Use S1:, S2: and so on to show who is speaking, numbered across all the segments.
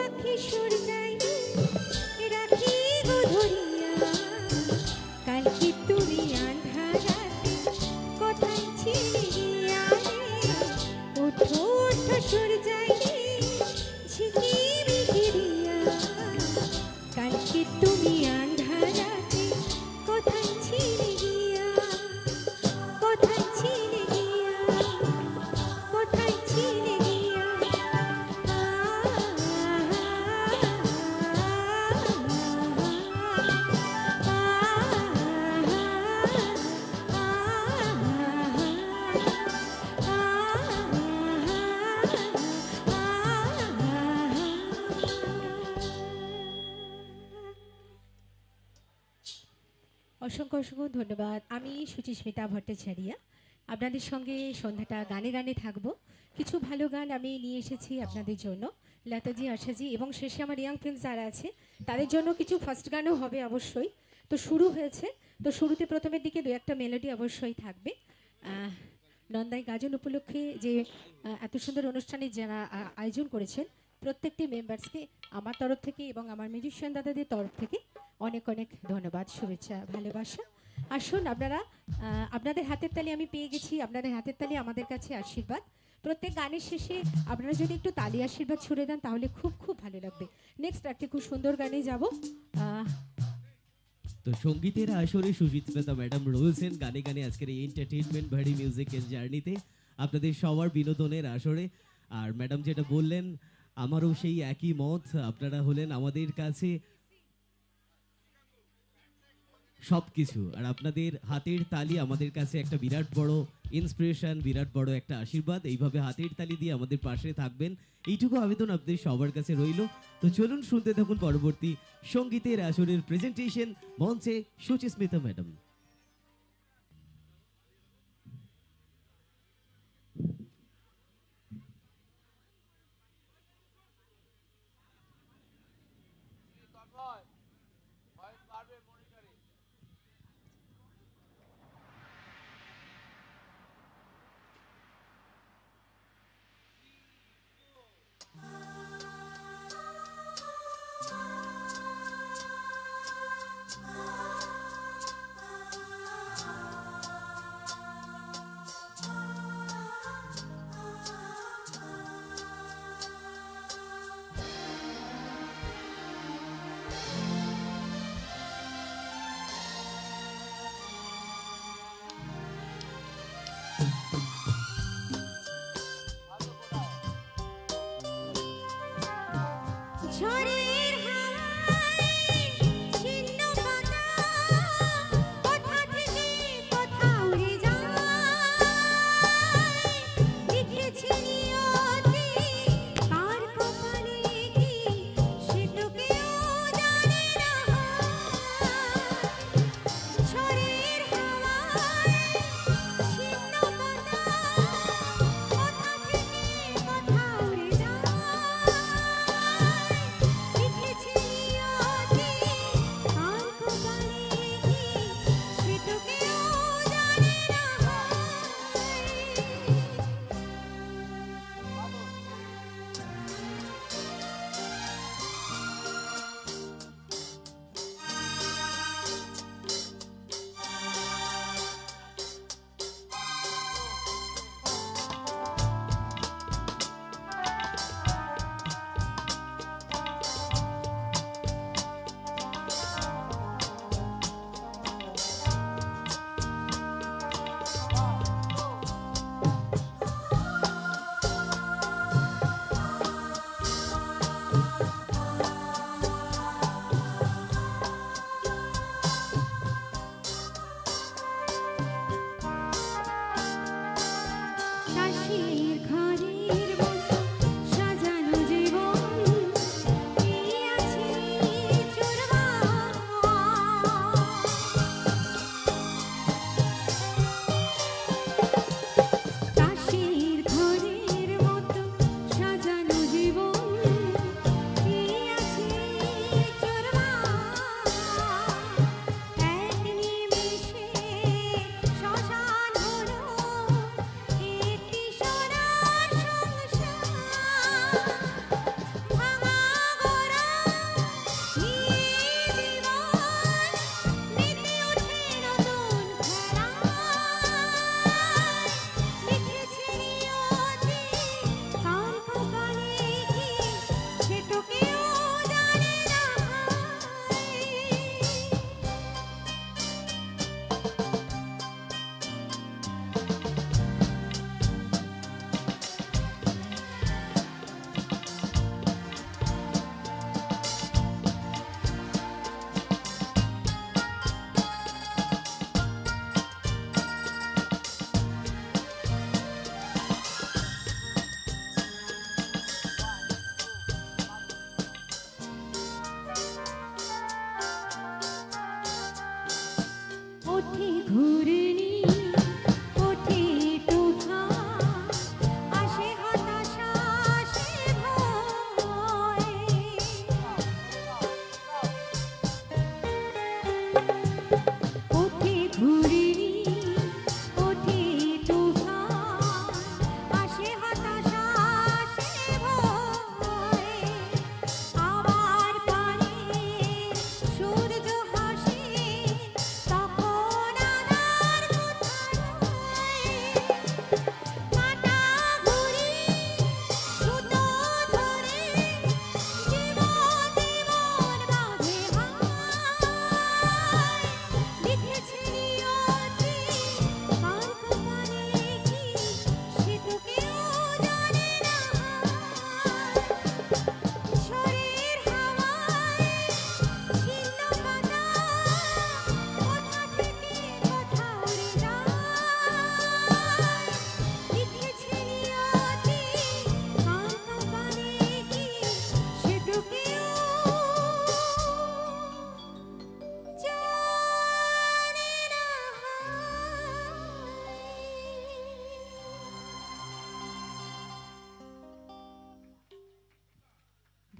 S1: খুলো আখি সুর যাই অসংখ্য অসংখ্য ধন্যবাদ। আমি সুচিস্মিতা ভট্টাচারিয়া। আপনাদের সঙ্গে সন্ধ্যাটা গানে গানে থাকব। কিছু ভালো গান আমি নিয়ে এসেছি আপনাদের জন্য। লতাজি, আশাজি এবং শেষে আমার ইয়াং ফ্রেন্ডস যারা আছে, তাদের জন্য কিছু ফার্স্ট গানও হবে অবশ্যই। তো শুরু হয়েছে। তো শুরুতে প্রথমের দিকে দু একটা মেলোডি অবশ্যই থাকবে। নন্দাই গাজন উপলক্ষে যে এত সুন্দর অনুষ্ঠানে যারা আয়োজন করেছেন, প্রত্যেকটি মেম্বার্সকে আমার তরফ থেকে এবং আমার মিউজিশিয়ান দাদাদের তরফ থেকে অনেক অনেক ধন্যবাদ, শুভেচ্ছা, ভালোবাসা। আসুন, আপনারা আপনাদের হাতের তালি আমি পেয়ে গেছি। আপনাদের হাতের তালি আমাদের কাছে আশীর্বাদ। প্রত্যেক গানের শেষে আপনারা যদি একটু তালি আশীর্বাদ ছুড়ে দেন, তাহলে খুব খুব ভালো লাগবে। নেক্সট একটি খুব সুন্দর গানে যাব।
S2: তো সঙ্গীতের আসরে সুচিত্রা ম্যাডাম রয়েছেন। গানে গানে আজকের এই এন্টারটেইনমেন্ট ভারি মিউজিকের জার্নিতে আপনাদের সবার বিনোদনের আসরে। আর ম্যাডাম যেটা বললেন, আমারও সেই একই মত। আপনারা হলেন আমাদের কাছে সব কিছু আর আপনাদের হাতের তালি আমাদের কাছে একটা বিরাট বড় ইন্সপিরেশন বিরাট বড় একটা আশীর্বাদ। এইভাবে হাতের তালি দিয়ে আমাদের পাশে থাকবেন। এইটুকু আবেদন আপনাদের সবার কাছে রইল। তো চলুন শুনতে থাকুন পরবর্তী সঙ্গীতের আসরের প্রেজেন্টেশন মঞ্চে সুচিস্মিতা ম্যাডাম।
S1: Oh.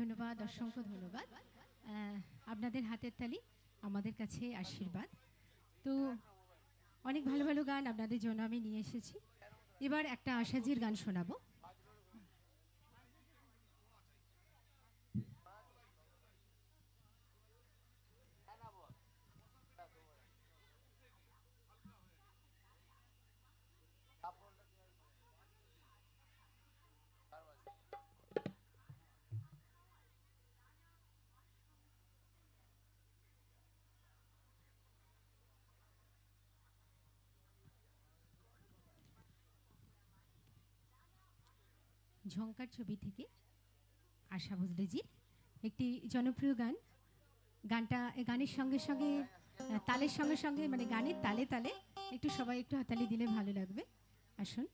S1: ধন্যবাদ, অসংখ্য ধন্যবাদ। আপনাদের হাতের তালি আমাদের কাছে আশীর্বাদ। তো অনেক ভালো ভালো গান আপনাদের জন্য আমি নিয়ে এসেছি। এবার একটা আশাজির গান শোনাবো। ঝঙ্কার ছবি থেকে আশা ভোজলেজির একটি জনপ্রিয় গান। গানটা গানের সঙ্গে সঙ্গে তালের সঙ্গে সঙ্গে মানে গানের তালে তালে একটু সবাই একটু হাতালি দিলে ভালো লাগবে। আসুন।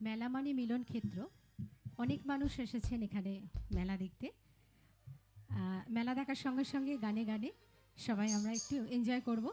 S1: মেলা মানে মিলন ক্ষেত্র। অনেক মানুষ এসেছেন এখানে মেলা দেখতে। মেলা দেখার সঙ্গে সঙ্গে গানে গানে সবাই আমরা একটু এনজয় করব।